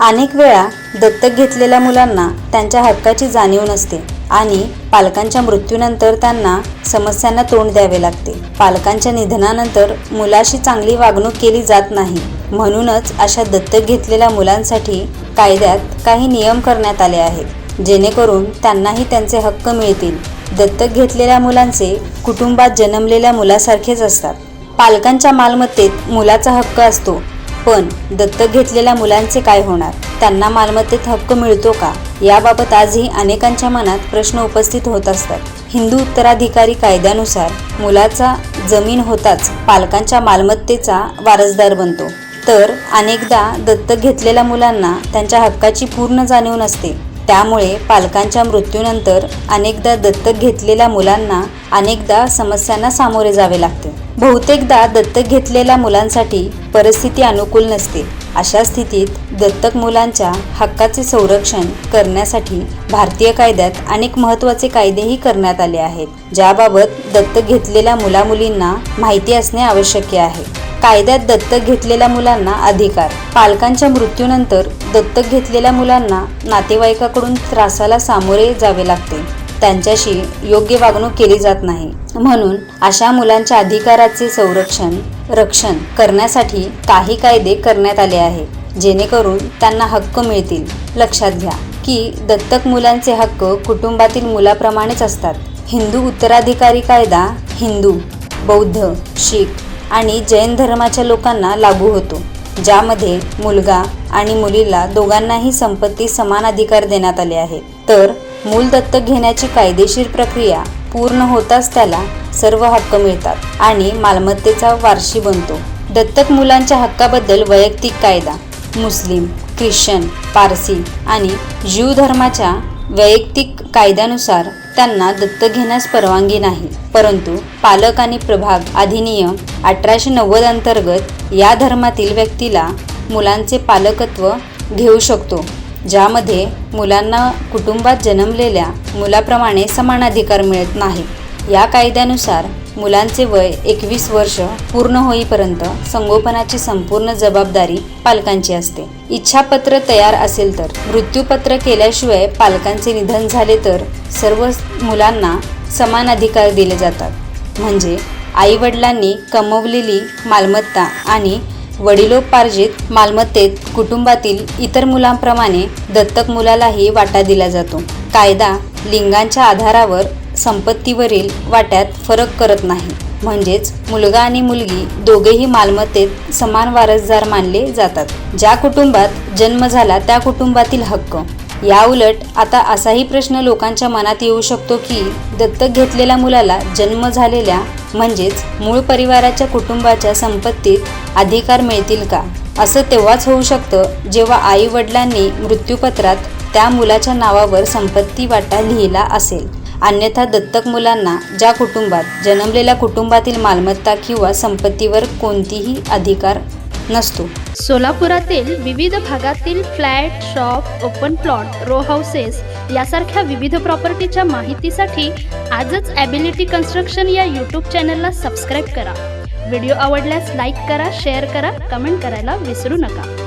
अनेक वेळा दत्तक घेतलेल्या मुलांना त्यांच्या हक्काची जाणीव नसते आणि पालकांच्या मृत्यूनंतर त्यांना समस्यांना तोंड द्यावे लागते. पालकांच्या निधनानंतर मुलाशी चांगली वागणूक केली जात नाही. म्हणूनच अशा दत्तक घेतलेल्या मुलांसाठी कायद्यात काही नियम करण्यात आले आहेत जेणेकरून त्यांनाही त्यांचे हक्क मिळतील. दत्तक घेतलेल्या मुलांचे कुटुंबात जन्मलेल्या मुलासारखेच असतात. पालकांच्या मालमत्तेत मुलाचा हक्क असतो पण दत्तक घेतलेल्या मुलांचे काय होणार? त्यांना मालमत्तेत हक्क मिळतो का? याबाबत आजही अनेकांच्या मनात प्रश्न उपस्थित होत असतात. हिंदू उत्तराधिकारी कायद्यानुसार मुलाचा जमीन होताच पालकांच्या मालमत्तेचा वारसदार बनतो. तर अनेकदा दत्तक घेतलेल्या मुलांना त्यांच्या हक्काची पूर्ण जाणीव नसते. त्यामुळे पालकांच्या मृत्यूनंतर अनेकदा दत्तक घेतलेल्या मुलांना अनेकदा समस्यांना सामोरे जावे लागते. बहुतेकदा दत्तक घेतलेल्या मुलांसाठी परिस्थिती अनुकूल नसते. अशा स्थितीत दत्तक मुलांच्या हक्काचे संरक्षण करण्यासाठी भारतीय कायद्यात अनेक महत्त्वाचे कायदेही करण्यात आले आहेत. ज्याबाबत दत्तक घेतलेल्या मुलामुलींना माहिती असणे आवश्यक आहे. कायद्यात दत्तक घेतलेल्या मुलांना अधिकार. पालकांच्या मृत्यूनंतर दत्तक घेतलेल्या मुलांना नातेवाईकाकडून त्रासाला सामोरे जावे लागते. त्यांच्याशी योग्य वागणूक केली जात नाही. म्हणून अशा मुलांच्या अधिकाराचे संरक्षण रक्षण करण्यासाठी काही कायदे करण्यात आले आहेत जेणेकरून त्यांना हक्क मिळतील. लक्षात घ्या की दत्तक मुलांचे हक्क कुटुंबातील मुलाप्रमाणेच असतात. हिंदू उत्तराधिकारी कायदा हिंदू बौद्ध शीख आणि जैन धर्माच्या लोकांना लागू होतो ज्यामध्ये मुलगा आणि मुलीला दोघांनाही संपत्ती समान अधिकार देण्यात आले आहेत तर मूल दत्तक घेण्याची कायदेशीर प्रक्रिया पूर्ण होताच त्याला सर्व हक्क मिळतात आणि मालमत्तेचा वारशी बनतो. दत्तक मुलांच्या हक्काबद्दल वैयक्तिक कायदा मुस्लिम ख्रिश्चन पारसी आणि ज्यू धर्माच्या वैयक्तिक कायद्यानुसार त्यांना दत्त घेण्यास परवानगी नाही. परंतु पालक आणि प्रभाग अधिनियम अठराशे नव्वद अंतर्गत या धर्मातील व्यक्तीला मुलांचे पालकत्व घेऊ शकतो ज्यामध्ये मुलांना कुटुंबात जन्मलेल्या मुलाप्रमाणे समान अधिकार मिळत नाही. या कायद्यानुसार मुलांचे वय एकवीस वर्ष पूर्ण होईपर्यंत संगोपनाची संपूर्ण जबाबदारी पालकांची असते. इच्छापत्र तयार असेल तर मृत्यूपत्र केल्याशिवाय पालकांचे निधन झाले तर सर्व मुलांना समान अधिकार दिले जातात. म्हणजे आईवडिलांनी कमवलेली मालमत्ता आणि वडिलोपार्जित मालमत्तेत कुटुंबातील इतर मुलांप्रमाणे दत्तक मुलालाही वाटा दिला जातो. कायदा लिंगांच्या आधारावर संपत्तीवरील वाट्यात फरक करत नाही. म्हणजेच मुलगा आणि मुलगी दोघेही मालमत्तेत समान वारसदार मानले जातात. ज्या कुटुंबात जन्म झाला त्या कुटुंबातील हक्क. याउलट आता असाही प्रश्न लोकांच्या मनात येऊ शकतो की दत्तक घेतलेल्या मुलाला जन्म झालेल्या म्हणजेच मूळ परिवाराच्या कुटुंबाच्या संपत्तीत अधिकार मिळतील का? असं तेव्हाच होऊ शकतं जेव्हा आई वडिलांनी मृत्यूपत्रात त्या मुलाच्या नावावर संपत्ती वाटा लिहिला असेल. अन्यथा दत्तक मुलांना ज्या कुटुंबात जन्मलेल्या कुटुंबातील मालमत्ता किंवा संपत्तीवर कोणतीही अधिकार नसतो. सोलापुरातील विविध भागातील flat shop open plot row houses यासारख्या विविध प्रॉपर्टीच्या माहितीसाठी आजच ॲबिलिटी कन्स्ट्रक्शन या यूट्यूब चॅनलला सबस्क्राईब करा. व्हिडिओ आवडल्यास लाईक करा शेअर करा कमेंट करायला विसरू नका.